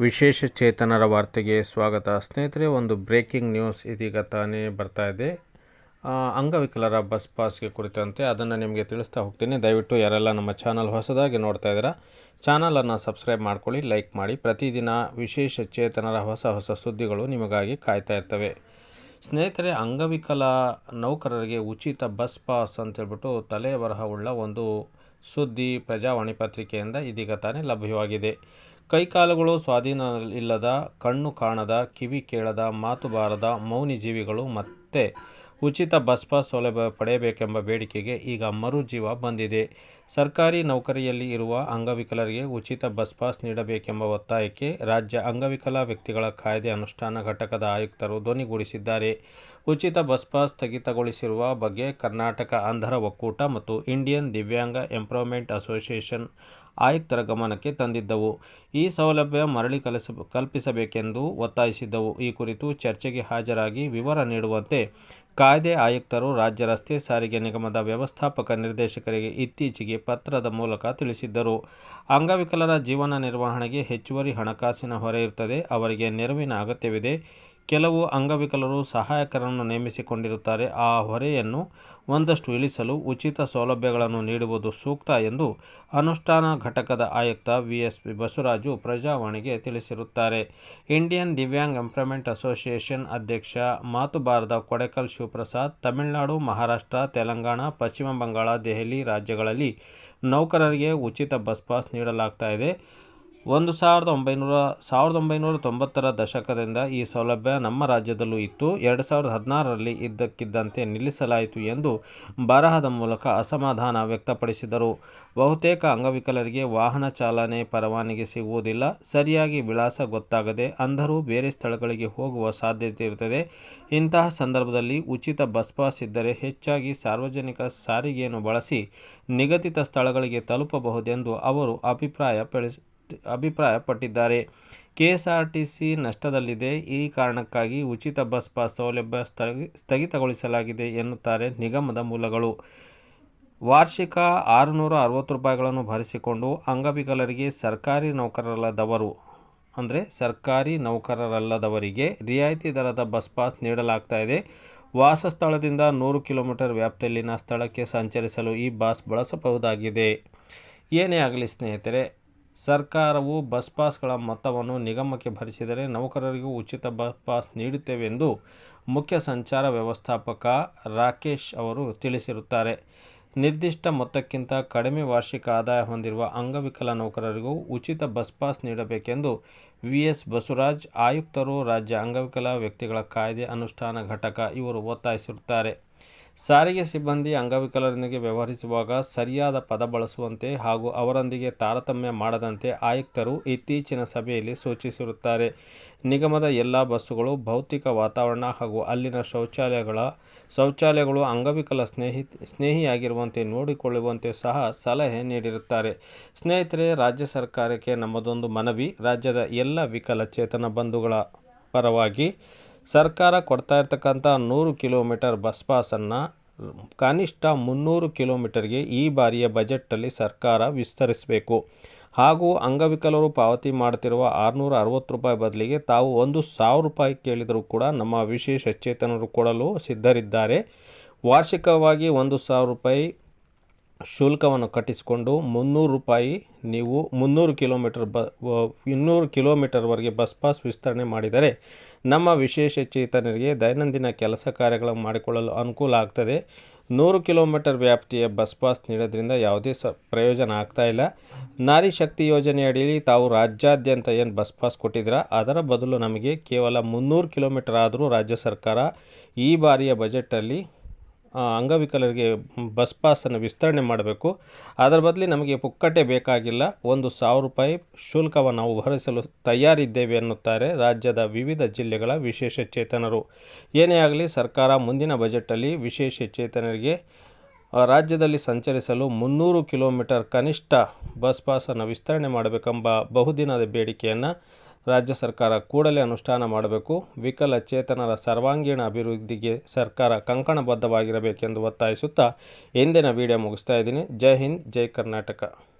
ವಿಶೇಷ ಚೇತನರ ವಾರ್ತೆಗೆ ಸ್ವಾಗತ. ಸ್ನೇಹಿತರೆ, ಒಂದು ಬ್ರೇಕಿಂಗ್ ನ್ಯೂಸ್ ಇದೀಗ ತಾನೇ ಬರ್ತಾ ಇದೆ. ಅಂಗವಿಕಲರ ಬಸ್ ಪಾಸ್ಗೆ ಕುರಿತಂತೆ ಅದನ್ನು ನಿಮಗೆ ತಿಳಿಸ್ತಾ ಹೋಗ್ತೀನಿ. ದಯವಿಟ್ಟು ಯಾರೆಲ್ಲ ನಮ್ಮ ಚಾನಲ್ ಹೊಸದಾಗಿ ನೋಡ್ತಾ ಇದ್ದೀರಾ ಚಾನಲನ್ನು ಸಬ್ಸ್ಕ್ರೈಬ್ ಮಾಡ್ಕೊಳ್ಳಿ, ಲೈಕ್ ಮಾಡಿ. ಪ್ರತಿದಿನ ವಿಶೇಷ ಚೇತನರ ಹೊಸ ಹೊಸ ಸುದ್ದಿಗಳು ನಿಮಗಾಗಿ ಕಾಯ್ತಾ ಇರ್ತವೆ. ಸ್ನೇಹಿತರೆ, ಅಂಗವಿಕಲ ನೌಕರರಿಗೆ ಉಚಿತ ಬಸ್ ಪಾಸ್ ಅಂತೇಳ್ಬಿಟ್ಟು ತಲೆ ಬರಹವುಳ್ಳ ಒಂದು ಸುದ್ದಿ ಪ್ರಜಾವಾಣಿ ಪತ್ರಿಕೆಯಿಂದ ಇದೀಗ ತಾನೇ ಲಭ್ಯವಾಗಿದೆ. ಕೈಕಾಲುಗಳು ಸ್ವಾಧೀನ ಇಲ್ಲದ ಕಣ್ಣು ಕಾಣದ, ಕಿವಿ ಕೇಳದ, ಮಾತು ಬಾರದ ಮೌನಿ ಜೀವಿಗಳು ಮತ್ತೆ ಉಚಿತ ಬಸ್ ಪಾಸ್ ಸೌಲಭ್ಯ ಪಡೆಯಬೇಕೆಂಬ ಬೇಡಿಕೆಗೆ ಈಗ ಮರುಜೀವ ಬಂದಿದೆ. ಸರ್ಕಾರಿ ನೌಕರಿಯಲ್ಲಿ ಇರುವ ಅಂಗವಿಕಲರಿಗೆ ಉಚಿತ ಬಸ್ ಪಾಸ್ ನೀಡಬೇಕೆಂಬ ಒತ್ತಾಯಕ್ಕೆ ರಾಜ್ಯ ಅಂಗವಿಕಲ ವ್ಯಕ್ತಿಗಳ ಕಾಯ್ದೆ ಅನುಷ್ಠಾನ ಘಟಕದ ಆಯುಕ್ತರು ಧ್ವನಿಗೂಡಿಸಿದ್ದಾರೆ. ಉಚಿತ ಬಸ್ ಪಾಸ್ ಸ್ಥಗಿತಗೊಳಿಸಿರುವ ಬಗ್ಗೆ ಕರ್ನಾಟಕ ಅಂಧರ ಒಕ್ಕೂಟ ಮತ್ತು ಇಂಡಿಯನ್ ದಿವ್ಯಾಂಗ ಎಂಪ್ರೂವ್ಮೆಂಟ್ ಅಸೋಸಿಯೇಷನ್ ಆಯುಕ್ತರ ಗಮನಕ್ಕೆ ತಂದಿದ್ದವು. ಈ ಸೌಲಭ್ಯ ಮರಳಿ ಕಲಿಸ, ಕಲ್ಪಿಸಬೇಕೆಂದು ಒತ್ತಾಯಿಸಿದ್ದವು. ಈ ಕುರಿತು ಚರ್ಚೆಗೆ ಹಾಜರಾಗಿ ವಿವರ ನೀಡುವಂತೆ ಕಾಯ್ದೆ ಆಯುಕ್ತರು ರಾಜ್ಯ ರಸ್ತೆ ಸಾರಿಗೆ ನಿಗಮದ ವ್ಯವಸ್ಥಾಪಕ ನಿರ್ದೇಶಕರಿಗೆ ಇತ್ತೀಚೆಗೆ ಪತ್ರದ ಮೂಲಕ ತಿಳಿಸಿದ್ದರು. ಅಂಗವಿಕಲರ ಜೀವನ ನಿರ್ವಹಣೆಗೆ ಹೆಚ್ಚುವರಿ ಹಣಕಾಸಿನ ಹೊರೆ ಇರುತ್ತದೆ ಅವರಿಗೆ ನೆರವಿನ ಅಗತ್ಯವಿದೆ. ಕೆಲವು ಅಂಗವಿಕಲರು ಸಹಾಯಕರನ್ನು ನೇಮಿಸಿಕೊಂಡಿರುತ್ತಾರೆ. ಆ ಹೊರೆಯನ್ನು ಒಂದಷ್ಟು ಇಳಿಸಲು ಉಚಿತ ಸೌಲಭ್ಯಗಳನ್ನು ನೀಡುವುದು ಸೂಕ್ತ ಎಂದು ಅನುಷ್ಠಾನ ಘಟಕದ ಆಯುಕ್ತ ವಿ. ಎಸ್. ಪಿ. ಬಸವರಾಜು ಪ್ರಜಾವಾಣಿಗೆ ತಿಳಿಸಿರುತ್ತಾರೆ. ಇಂಡಿಯನ್ ದಿವ್ಯಾಂಗ್ ಎಂಪ್ಲಾಯ್ಮೆಂಟ್ ಅಸೋಸಿಯೇಷನ್ ಅಧ್ಯಕ್ಷ ಮಾತುಬಾರದ ಕೊಡೆಕಲ್ ಶಿವಪ್ರಸಾದ್, ತಮಿಳುನಾಡು, ಮಹಾರಾಷ್ಟ್ರ, ತೆಲಂಗಾಣ, ಪಶ್ಚಿಮ ಬಂಗಾಳ, ದೆಹಲಿ ರಾಜ್ಯಗಳಲ್ಲಿ ನೌಕರರಿಗೆ ಉಚಿತ ಬಸ್ ಪಾಸ್ ನೀಡಲಾಗ್ತಾ ಇದೆ. ಒಂದು ಸಾವಿರದ ಒಂಬೈನೂರ ಸಾವಿರದ ಒಂಬೈನೂರ ತೊಂಬತ್ತರ ದಶಕದಿಂದ ಈ ಸೌಲಭ್ಯ ನಮ್ಮ ರಾಜ್ಯದಲ್ಲೂ ಇತ್ತು. ಎರಡು ಸಾವಿರದ ಹದಿನಾರರಲ್ಲಿ ಇದ್ದಕ್ಕಿದ್ದಂತೆ ನಿಲ್ಲಿಸಲಾಯಿತು ಎಂದು ಬರಹದ ಮೂಲಕ ಅಸಮಾಧಾನ ವ್ಯಕ್ತಪಡಿಸಿದರು. ಬಹುತೇಕ ಅಂಗವಿಕಲರಿಗೆ ವಾಹನ ಚಾಲನೆ ಪರವಾನಗಿ ಸಿಗುವುದಿಲ್ಲ. ಸರಿಯಾಗಿ ವಿಳಾಸ ಗೊತ್ತಾಗದೆ ಅಂಧರು ಬೇರೆ ಸ್ಥಳಗಳಿಗೆ ಹೋಗುವ ಸಾಧ್ಯತೆ ಇರುತ್ತದೆ. ಇಂತಹ ಸಂದರ್ಭದಲ್ಲಿ ಉಚಿತ ಬಸ್ ಪಾಸ್ ಇದ್ದರೆ ಹೆಚ್ಚಾಗಿ ಸಾರ್ವಜನಿಕ ಸಾರಿಗೆಯನ್ನು ಬಳಸಿ ನಿಗದಿತ ಸ್ಥಳಗಳಿಗೆ ತಲುಪಬಹುದೆಂದು ಅವರು ಅಭಿಪ್ರಾಯಪಡಿಸಿ ಅಭಿಪ್ರಾಯಪಟ್ಟಿದ್ದಾರೆ. ಕೆಎಸ್ಆರ್ಟಿಸಿ ನಷ್ಟದಲ್ಲಿದೆ. ಈ ಕಾರಣಕ್ಕಾಗಿ ಉಚಿತ ಬಸ್ ಪಾಸ್ ಸೌಲಭ್ಯ ಸ್ಥಗಿ, ಸ್ಥಗಿತಗೊಳಿಸಲಾಗಿದೆ ಎನ್ನುತ್ತಾರೆ ನಿಗಮದ ಮೂಲಗಳು. ವಾರ್ಷಿಕ ಆರುನೂರ ಅರವತ್ತು ರೂಪಾಯಿಗಳನ್ನು ಭರಿಸಿಕೊಂಡು ಅಂಗವಿಕಲರಿಗೆ ಸರ್ಕಾರಿ ನೌಕರರಲ್ಲದವರು, ಅಂದರೆ ಸರ್ಕಾರಿ ನೌಕರರಲ್ಲದವರಿಗೆ ರಿಯಾಯಿತಿ ದರದ ಬಸ್ ಪಾಸ್ ನೀಡಲಾಗ್ತಾ ಇದೆ. ವಾಸಸ್ಥಳದಿಂದ ನೂರು ಕಿಲೋಮೀಟರ್ ವ್ಯಾಪ್ತಿಯಲ್ಲಿನ ಸ್ಥಳಕ್ಕೆ ಸಂಚರಿಸಲು ಈ ಬಸ್ ಬಳಸಬಹುದಾಗಿದೆ. ಏನೇ ಆಗಲಿ ಸ್ನೇಹಿತರೆ ಸರ್ಕಾರವು ಬಸ್ ಪಾಸ್ಗಳ ಮೊತ್ತವನ್ನು ನಿಗಮಕ್ಕೆ ಭರಿಸಿದರೆ ನೌಕರರಿಗೂ ಉಚಿತ ಬಸ್ ಪಾಸ್ ನೀಡುತ್ತೇವೆ ಎಂದು ಮುಖ್ಯ ಸಂಚಾರ ವ್ಯವಸ್ಥಾಪಕ ರಾಕೇಶ್ ಅವರು ತಿಳಿಸಿರುತ್ತಾರೆ. ನಿರ್ದಿಷ್ಟ ಮೊತ್ತಕ್ಕಿಂತ ಕಡಿಮೆ ವಾರ್ಷಿಕ ಆದಾಯ ಹೊಂದಿರುವ ಅಂಗವಿಕಲ ನೌಕರರಿಗೂ ಉಚಿತ ಬಸ್ ಪಾಸ್ ನೀಡಬೇಕೆಂದು ವಿ ಎಸ್ ಬಸವರಾಜ್, ಆಯುಕ್ತರು, ರಾಜ್ಯ ಅಂಗವಿಕಲ ವ್ಯಕ್ತಿಗಳ ಕಾಯ್ದೆ ಅನುಷ್ಠಾನ ಘಟಕ ಇವರು ಒತ್ತಾಯಿಸಿರುತ್ತಾರೆ. ಸಾರಿಗೆ ಸಿಬ್ಬಂದಿ ಅಂಗವಿಕಲರೊಂದಿಗೆ ವ್ಯವಹರಿಸುವಾಗ ಸರಿಯಾದ ಪದ ಬಳಸುವಂತೆ ಹಾಗೂ ಅವರೊಂದಿಗೆ ತಾರತಮ್ಯ ಮಾಡದಂತೆ ಆಯುಕ್ತರು ಇತ್ತೀಚಿನ ಸಭೆಯಲ್ಲಿ ಸೂಚಿಸಿರುತ್ತಾರೆ. ನಿಗಮದ ಎಲ್ಲ ಬಸ್ಸುಗಳು ಭೌತಿಕ ವಾತಾವರಣ ಹಾಗೂ ಅಲ್ಲಿನ ಶೌಚಾಲಯಗಳ ಶೌಚಾಲಯಗಳು ಅಂಗವಿಕಲ ಸ್ನೇಹಿ, ಸ್ನೇಹಿಯಾಗಿರುವಂತೆ ನೋಡಿಕೊಳ್ಳುವಂತೆ ಸಹ ಸಲಹೆ ನೀಡಿರುತ್ತಾರೆ. ಸ್ನೇಹಿತರೆ, ರಾಜ್ಯ ಸರ್ಕಾರಕ್ಕೆ ನಮ್ಮದೊಂದು ಮನವಿ, ರಾಜ್ಯದ ಎಲ್ಲ ವಿಕಲಚೇತನ ಬಂಧುಗಳ ಪರವಾಗಿ ಸರ್ಕಾರ ಕೊಡ್ತಾ ಇರ್ತಕ್ಕಂಥ ನೂರು ಕಿಲೋಮೀಟರ್ ಬಸ್ ಪಾಸನ್ನು ಕನಿಷ್ಠ ಮುನ್ನೂರು ಕಿಲೋಮೀಟರ್ಗೆ ಈ ಬಾರಿಯ ಬಜೆಟ್ಟಲ್ಲಿ ಸರ್ಕಾರ ವಿಸ್ತರಿಸಬೇಕು. ಹಾಗೂ ಅಂಗವಿಕಲರು ಪಾವತಿ ಮಾಡ್ತಿರುವ ಆರುನೂರ ಅರವತ್ತು ರೂಪಾಯಿ ಬದಲಿಗೆ ತಾವು ಒಂದು ಸಾವಿರ ರೂಪಾಯಿ ಕೇಳಿದರೂ ಕೂಡ ನಮ್ಮ ವಿಶೇಷ ಚೇತನರು ಕೊಡಲು ಸಿದ್ಧರಿದ್ದಾರೆ. ವಾರ್ಷಿಕವಾಗಿ ಒಂದು ಸಾವಿರ ರೂಪಾಯಿ ಶುಲ್ಕವನ್ನು ಕಟ್ಟಿಸಿಕೊಂಡು ಮುನ್ನೂರು ರೂಪಾಯಿ ನೀವು ಮುನ್ನೂರು ಕಿಲೋಮೀಟರ್ ಬ ಇನ್ನೂರು ಕಿಲೋಮೀಟರ್ವರೆಗೆ ಬಸ್ ಪಾಸ್ ವಿಸ್ತರಣೆ ಮಾಡಿದರೆ ನಮ್ಮ ವಿಶೇಷ ಚೇತನರಿಗೆ ದೈನಂದಿನ ಕೆಲಸ ಕಾರ್ಯಗಳನ್ನು ಮಾಡಿಕೊಳ್ಳಲು ಅನುಕೂಲ ಆಗ್ತದೆ. ನೂರು ಕಿಲೋಮೀಟರ್ ವ್ಯಾಪ್ತಿಯ ಬಸ್ ಪಾಸ್ ನೀಡೋದ್ರಿಂದ ಯಾವುದೇ ಸ ಪ್ರಯೋಜನ ಆಗ್ತಾ ಇಲ್ಲ. ನಾರಿ ಶಕ್ತಿ ಯೋಜನೆಯಡಿಯಲ್ಲಿ ತಾವು ರಾಜ್ಯಾದ್ಯಂತ ಏನು ಬಸ್ ಪಾಸ್ ಕೊಟ್ಟಿದ್ದೀರಾ, ಅದರ ಬದಲು ನಮಗೆ ಕೇವಲ ಮುನ್ನೂರು ಕಿಲೋಮೀಟರ್ ಆದರೂ ರಾಜ್ಯ ಸರ್ಕಾರ ಈ ಬಾರಿಯ ಬಜೆಟಲ್ಲಿ ಅಂಗವಿಕಲರಿಗೆ ಬಸ್ ಪಾಸನ್ನು ವಿಸ್ತರಣೆ ಮಾಡಬೇಕು. ಅದರ ಬದಲಿ ನಮಗೆ ಪುಕ್ಕಟೆ ಬೇಕಾಗಿಲ್ಲ. ಒಂದು ಸಾವಿರ ರೂಪಾಯಿ ಶುಲ್ಕವನ್ನು ನಾವು ಭರಿಸಲು ತಯಾರಿದ್ದೇವೆ ಎನ್ನುತ್ತಾರೆ ರಾಜ್ಯದ ವಿವಿಧ ಜಿಲ್ಲೆಗಳ ವಿಶೇಷ ಚೇತನರು. ಏನೇ ಆಗಲಿ ಸರ್ಕಾರ ಮುಂದಿನ ಬಜೆಟಲ್ಲಿ ವಿಶೇಷ ಚೇತನರಿಗೆ ರಾಜ್ಯದಲ್ಲಿ ಸಂಚರಿಸಲು ಮುನ್ನೂರು ಕಿಲೋಮೀಟರ್ ಕನಿಷ್ಠ ಬಸ್ ಪಾಸನ್ನು ವಿಸ್ತರಣೆ ಮಾಡಬೇಕೆಂಬ ಬಹುದಿನದ ಬೇಡಿಕೆಯನ್ನು ರಾಜ್ಯ ಸರ್ಕಾರ ಕೂಡಲೇ ಅನುಷ್ಠಾನ ಮಾಡಬೇಕು. ವಿಕಲಚೇತನರ ಸರ್ವಾಂಗೀಣ ಅಭಿವೃದ್ಧಿಗೆ ಸರ್ಕಾರ ಕಂಕಣಬದ್ಧವಾಗಿರಬೇಕೆಂದು ಒತ್ತಾಯಿಸುತ್ತಾ ಇಂದಿನ ವಿಡಿಯೋ ಮುಗಿಸ್ತಾ ಇದ್ದೀನಿ. ಜೈ ಹಿಂದ್, ಜೈ ಕರ್ನಾಟಕ.